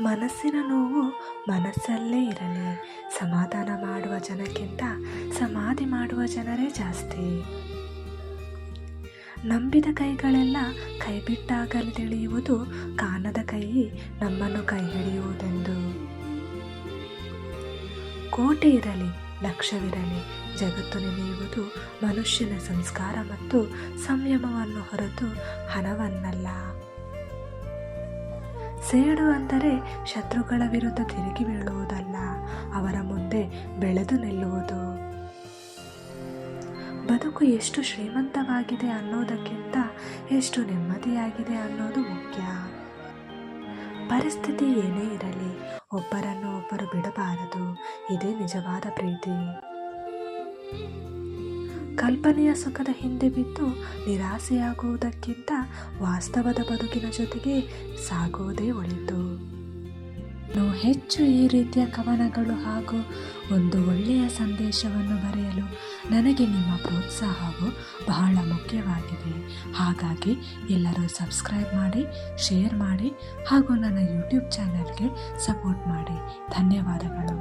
ಮನಸ್ಸಿನ ನೋವು ಮನಸ್ಸಲ್ಲೇ ಇರಲಿ. ಸಮಾಧಾನ ಮಾಡುವ ಜನಕ್ಕಿಂತ ಸಮಾಧಿ ಮಾಡುವ ಜನರೇ ಜಾಸ್ತಿ. ನಂಬಿದ ಕೈಗಳೆಲ್ಲ ಕೈ ಬಿಟ್ಟಾಗಲಿ ತಿಳಿಯುವುದು ಕಾಣದ ಕೈ ನಮ್ಮನ್ನು ಕೈ ಹಿಡಿಯುವುದೆಂದು. ಕೋಟೆ ಇರಲಿ ಲಕ್ಷವಿರಲಿ ಜಗತ್ತು ನೆನೆಯುವುದು ಮನುಷ್ಯನ ಸಂಸ್ಕಾರ ಮತ್ತು ಸಂಯಮವನ್ನು ಹೊರತು ಹಣವನ್ನಲ್ಲ. ಸೇಡು ಅಂದರೆ ಶತ್ರುಗಳ ವಿರುದ್ಧ ತಿರುಗಿ ಬೀಳುವುದಲ್ಲ, ಅವರ ಮುಂದೆ ಬೆಳೆದು ನಿಲ್ಲುವುದು. ಬದುಕು ಎಷ್ಟು ಶ್ರೀಮಂತವಾಗಿದೆ ಅನ್ನೋದಕ್ಕಿಂತ ಎಷ್ಟು ನೆಮ್ಮದಿಯಾಗಿದೆ ಅನ್ನೋದು ಮುಖ್ಯ. ಪರಿಸ್ಥಿತಿ ಏನೇ ಇರಲಿ, ಒಬ್ಬರನ್ನು ಒಬ್ಬರು ಬಿಡಬಾರದು. ಇದೇ ನಿಜವಾದ ಪ್ರೀತಿ. ಕಲ್ಪನೆಯ ಸುಖದ ಹಿಂದೆ ಬಿದ್ದು ನಿರಾಸೆಯಾಗುವುದಕ್ಕಿಂತ ವಾಸ್ತವದ ಬದುಕಿನ ಜೊತೆಗೆ ಸಾಗುವುದೇ ಒಳಿತು. ಹೆಚ್ಚು ಈ ರೀತಿಯ ಕವನಗಳು ಹಾಗೂ ಒಂದು ಒಳ್ಳೆಯ ಸಂದೇಶವನ್ನು ಬರೆಯಲು ನನಗೆ ನಿಮ್ಮ ಪ್ರೋತ್ಸಾಹವು ಬಹಳ ಮುಖ್ಯವಾಗಿದೆ. ಹಾಗಾಗಿ ಎಲ್ಲರೂ ಸಬ್ಸ್ಕ್ರೈಬ್ ಮಾಡಿ, ಶೇರ್ ಮಾಡಿ ಹಾಗೂ ನನ್ನ ಯೂಟ್ಯೂಬ್ ಚಾನಲ್ಗೆ ಸಪೋರ್ಟ್ ಮಾಡಿ. ಧನ್ಯವಾದಗಳು.